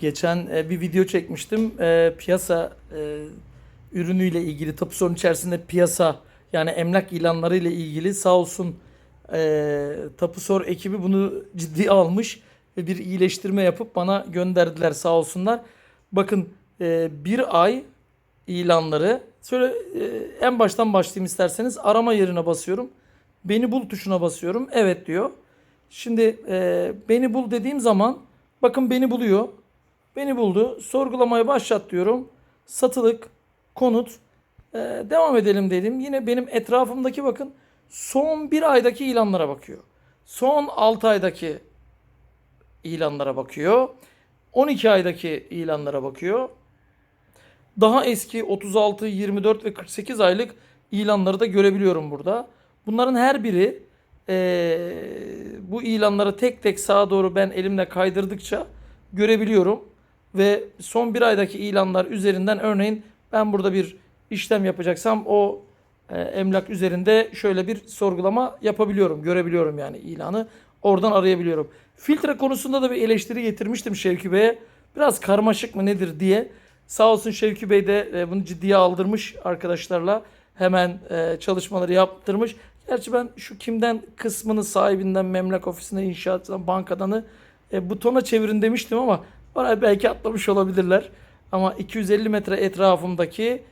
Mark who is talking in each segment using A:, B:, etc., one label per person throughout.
A: Geçen e, bir video çekmiştim. E, piyasa e, ürünüyle ilgili tapu sorun içerisinde piyasa yani emlak ilanları ile ilgili sağ olsun e, tapu sor ekibi bunu ciddiye almış ve bir iyileştirme yapıp bana gönderdiler sağ olsunlar. Bakın bir ay ilanları şöyle en baştan başlayayım isterseniz arama yerine basıyorum. Beni bul tuşuna basıyorum. Evet diyor. Şimdi e, beni bul dediğim zaman bakın beni buluyor. Beni buldu. Sorgulamaya başlat diyorum. Satılık, konut. Ee, devam edelim dedim. Yine benim etrafımdaki bakın son bir aydaki ilanlara bakıyor. Son 6 aydaki ilanlara bakıyor. 12 aydaki ilanlara bakıyor. Daha eski 36, 24 ve 48 aylık ilanları da görebiliyorum burada. Bunların her biri eee, bu ilanları tek tek sağa doğru ben elimle kaydırdıkça görebiliyorum. Ve son bir aydaki ilanlar üzerinden örneğin ben burada bir işlem yapacaksam o e, emlak üzerinde şöyle bir sorgulama yapabiliyorum. Görebiliyorum yani ilanı. Oradan arayabiliyorum. Filtre konusunda da bir eleştiri getirmiştim Şevki Bey'e. Biraz karmaşık mı nedir diye. Sağ olsun Şevki Bey de e, bunu ciddiye aldırmış arkadaşlarla. Hemen e, çalışmaları yaptırmış. Gerçi ben şu kimden kısmını sahibinden, memlek ofisine, inşaattan, bankadanı e, butona çevirin demiştim ama oraya belki atlamış olabilirler. Ama 250 metre etrafımdaki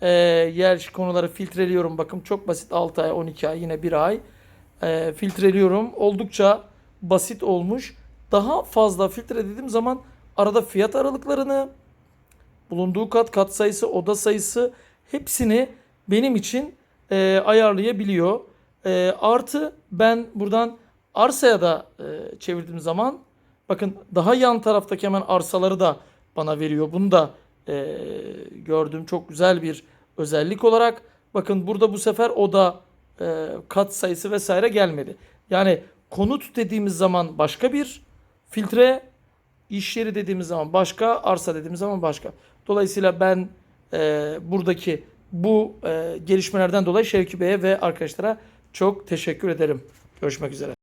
A: e, yer konuları filtreliyorum. Bakın çok basit 6 ay, 12 ay, yine 1 ay e, filtreliyorum. Oldukça basit olmuş. Daha fazla filtre dediğim zaman arada fiyat aralıklarını, bulunduğu kat, kat sayısı, oda sayısı hepsini benim için e, ayarlayabiliyor. E, artı ben buradan arsaya da e, çevirdiğim zaman bakın daha yan taraftaki hemen arsaları da bana veriyor. Bunu da e, gördüğüm çok güzel bir özellik olarak. Bakın burada bu sefer oda, e, kat sayısı vesaire gelmedi. Yani konut dediğimiz zaman başka bir filtre, iş yeri dediğimiz zaman başka, arsa dediğimiz zaman başka. Dolayısıyla ben e, buradaki bu e, gelişmelerden dolayı Şevki Bey'e ve arkadaşlara çok teşekkür ederim. Görüşmek üzere.